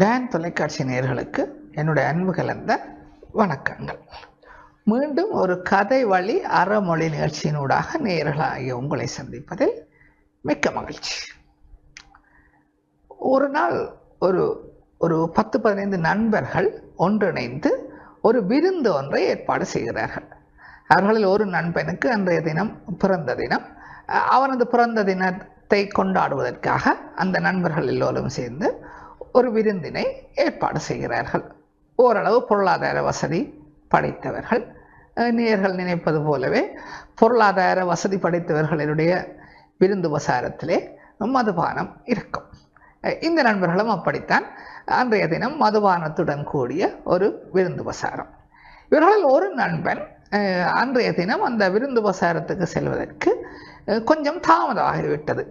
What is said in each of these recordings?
Tan தொலைக்காட்சி நேர்களுக்கு என்னுடைய அன்பு கலந்த வணக்கங்கள். மீண்டும் ஒரு கதை வழி அறமொழி நிகழ்ச்சியினூடாக நேர்களாகிய உங்களை சந்திப்பதில் மிக்க மகிழ்ச்சி. ஒரு நாள் ஒரு ஒரு பத்து பதினைந்து நண்பர்கள் ஒன்றிணைந்து ஒரு விருந்து ஒன்றை ஏற்பாடு செய்கிறார்கள். அவர்களில் ஒரு நண்பனுக்கு அன்றைய தினம் பிறந்த தினம். அவனது பிறந்த தினத்தை கொண்டாடுவதற்காக அந்த நண்பர்கள் எல்லோரும் சேர்ந்து ஒரு விருந்தினை ஏற்பாடு செய்கிறார்கள். ஓரளவு பொருளாதார வசதி படைத்தவர்கள். நேர்கள் நினைப்பது போலவே பொருளாதார வசதி படைத்தவர்களினுடைய விருந்து வசாரத்திலே மதுபானம் இருக்கும். இந்த நண்பர்களும் அப்படித்தான் அன்றைய தினம் மதுபானத்துடன் கூடிய ஒரு விருந்து வசாரம். இவர்களில் ஒரு நண்பன் அன்றைய தினம் அந்த விருந்து வசாரத்துக்கு செல்வதற்கு கொஞ்சம் தாமதமாகிவிட்டது.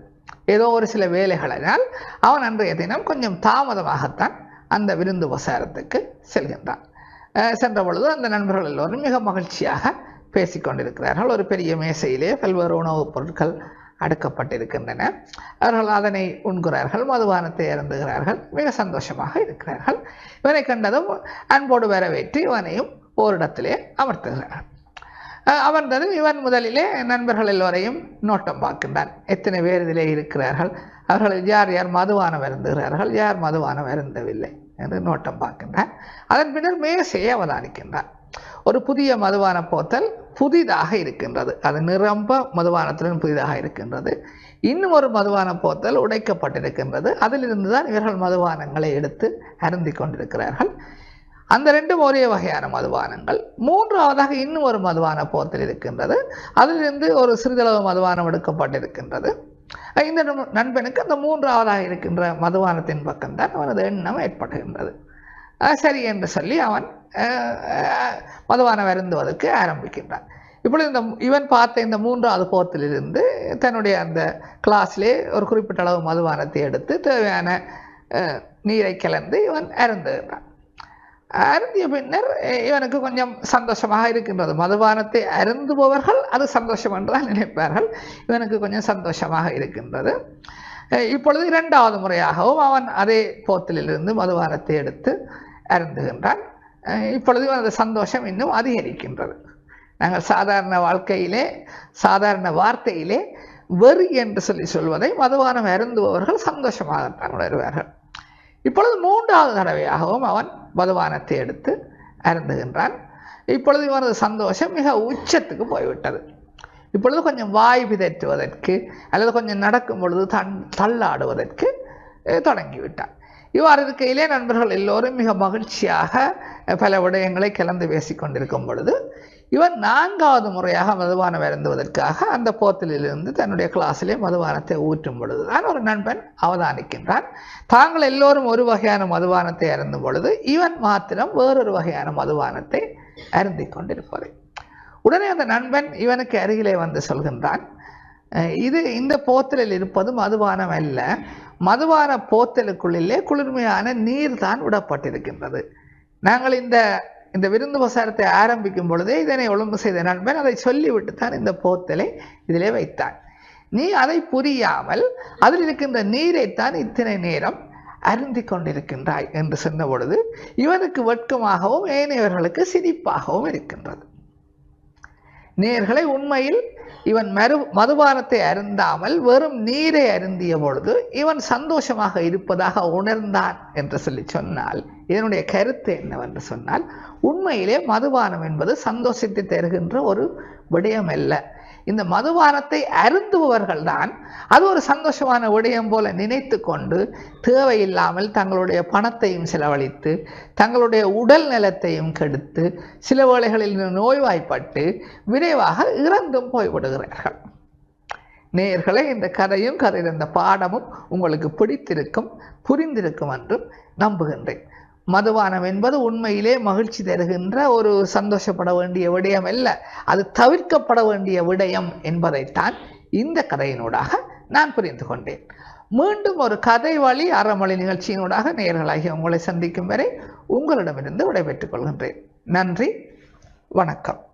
ஏதோ ஒரு சில வேலைகளினால் அவன் அன்றைய தினம் கொஞ்சம் தாமதமாகத்தான் அந்த விருந்து உபசாரத்துக்கு செல்கின்றான். சென்ற பொழுது அந்த நண்பர்கள் எல்லோரும் மிக மகிழ்ச்சியாக பேசிக்கொண்டிருக்கிறார்கள் ஒரு பெரிய மேசையிலே பல்வேறு உணவுப் பொருட்கள் அடுக்கப்பட்டிருக்கின்றன. அவர்கள் அதனை உண்கிறார்கள் மதுபானத்தை இறந்துகிறார்கள் மிக சந்தோஷமாக இருக்கிறார்கள். இவனை கண்டதும் அன்போடு வரவேற்று இவனையும் ஓரிடத்திலே அமர்த்துகிறார்கள். அஹ் இவன் முதலிலே நண்பர்கள் எல்லோரையும் நோட்டம் பார்க்கின்றான் எத்தனை பேர் இதிலே இருக்கிறார்கள்? அவர்கள் யார் யார் மதுபானம் அருந்துகிறார்கள் யார் மதுபானம் அருந்தவில்லை என்று நோட்டம் பார்க்கின்றான் அதன் பின்னர் மேசையை அவதானிக்கின்றான் ஒரு புதிய மதுபான போத்தல் புதிதாக இருக்கின்றது. அது நிரம்ப மதுவானத்துடன் புதிதாக இருக்கின்றது. இன்னும் ஒரு மதுபான போத்தல் உடைக்கப்பட்டிருக்கின்றது. அதிலிருந்து தான் இவர்கள் மதுபானங்களை எடுத்து அருந்தி கொண்டிருக்கிறார்கள். அந்த ரெண்டும் ஒரே வகையான மதுபானங்கள். மூன்றாவதாக இன்னும் ஒரு மதுபான போத்தல் இருக்கின்றது. அதிலிருந்து ஒரு சிறிதளவு மதுபானம் எடுக்கப்பட்டிருக்கின்றது. இந்த நண்பனுக்கு அந்த மூன்றாவதாக இருக்கின்ற மதுபானத்தின் பக்கம்தான் அவனது எண்ணம் ஏற்படுகின்றது. சரி என்று சொல்லி அவன் அஹ், மதுபானம் அருந்துவதற்கு ஆரம்பிக்கின்றான். இப்பொழுது இந்த இவன் பார்த்த இந்த மூன்றாவது போத்திலிருந்து தன்னுடைய அந்த கிளாஸிலே ஒரு குறிப்பிட்ட அளவு மதுபானத்தை எடுத்து தேவையான நீரை கலந்து இவன் அருந்துகின்றான். அருந்திய பின்னர் இவனுக்கு கொஞ்சம் சந்தோஷமாக இருக்கின்றது. மதுபானத்தை அருந்துபவர்கள் அது சந்தோஷம் என்றுதான் நினைப்பார்கள். இவனுக்கு கொஞ்சம் சந்தோஷமாக இருக்கின்றது. இப்பொழுது இரண்டாவது முறையாகவும் அவன் அதே போத்தலிலிருந்து மதுபானத்தை எடுத்து அருந்துகின்றான். இப்பொழுது அந்த சந்தோஷம் இன்னும் அதிகரிக்கின்றது. நாங்கள் சாதாரண வாழ்க்கையிலே சாதாரண வார்த்தையிலே வெறி என்று சொல்லி சொல்வதை மதுபானம் அருந்துபவர்கள் சந்தோஷமாகத்தான் உணர்வார்கள். இப்பொழுது மூன்றாவது தடவையாகவும் அவன் பகவானத்தை எடுத்து அருந்துகின்றான். இப்பொழுது இவனது சந்தோஷம் மிக உச்சத்துக்கு போய்விட்டது. இப்பொழுது கொஞ்சம் வாய் பிதற்றுவதற்கு அல்லது கொஞ்சம் நடக்கும் பொழுது தன் தள்ளாடுவதற்கு தொடங்கிவிட்டான். இவ்வாறு இருக்கையிலே நண்பர்கள் எல்லோரும் மிக மகிழ்ச்சியாக பல விடயங்களை கலந்து பேசிக் கொண்டிருக்கும் பொழுது இவன் நான்காவது முறையாக மதுபானம் இறந்துவதற்காக அந்த போத்தலிலிருந்து தன்னுடைய கிளாஸிலே மதுபானத்தை ஊற்றும் பொழுதுதான் ஒரு நண்பன் அவதானிக்கின்றான். தாங்கள் எல்லோரும் ஒரு வகையான மதுபானத்தை அருந்தும் பொழுது இவன் மாத்திரம் வேறொரு வகையான மதுபானத்தை அருந்திக் கொண்டிருப்பதை உடனே அந்த நண்பன் இவனுக்கு அருகிலே வந்து சொல்கின்றான் இது இந்த போத்தலில் இருப்பது மதுபானம் அல்ல. மதுபான போத்தலுக்குள்ளிலே குளிர்மையான நீர் தான் விடப்பட்டிருக்கின்றது. நாங்கள் இந்த இந்த விருந்து உபசாரத்தை ஆரம்பிக்கும் பொழுதே இதனை ஒழுங்கு செய்த நண்பன் அதை சொல்லிவிட்டு தான் இந்த போத்தலை இதிலே வைத்தான். நீ அதை புரியாமல் அதில் இருக்கின்ற நீரைத்தான் இத்தனை நேரம் அருந்தி கொண்டிருக்கின்றாய் என்று சொன்ன பொழுது இவனுக்கு வெட்கமாகவும் ஏனையவர்களுக்கு சிரிப்பாகவும் இருக்கின்றது. நேர்களை உண்மையில் இவன் மறு மதுபானத்தை அருந்தாமல் வெறும் நீரை அருந்திய பொழுது இவன் சந்தோஷமாக இருப்பதாக உணர்ந்தான் என்று சொல்லி சொன்னால் இதனுடைய கருத்து என்னவென்று சொன்னால் உண்மையிலே மதுபானம் என்பது சந்தோஷத்தை தருகின்ற ஒரு விடயம் அல்ல இந்த மதுபானத்தை அருந்துபவர்கள் தான் அது ஒரு சந்தோஷமான விடயம் போல நினைத்து கொண்டு தேவையில்லாமல் தங்களுடைய பணத்தையும் செலவழித்து தங்களுடைய உடல் நலத்தையும் கெடுத்து சில வேளைகளில் நோய்வாய்ப்பட்டு விரைவாக இறந்தும் போய்விடுகிறார்கள். நேயர்களே இந்த கதையும் கதையில் இந்த பாடமும் உங்களுக்கு பிடித்திருக்கும் புரிந்திருக்கும் என்றும் நம்புகின்றேன். மதுபானம் என்பது உண்மையிலே மகிழ்ச்சி தருகின்ற ஒரு சந்தோஷப்பட வேண்டிய விடயம் அல்ல. அது தவிர்க்கப்பட வேண்டிய விடயம் என்பதைத்தான் இந்த கதையினூடாக நான் புரிந்து கொண்டேன். மீண்டும் ஒரு கதை வழி அறமொழி நிகழ்ச்சியினூடாக நேர்களாகி உங்களை சந்திக்கும் வரை உங்களிடமிருந்து விடைபெற்றுக் கொள்கின்றேன். நன்றி வணக்கம்.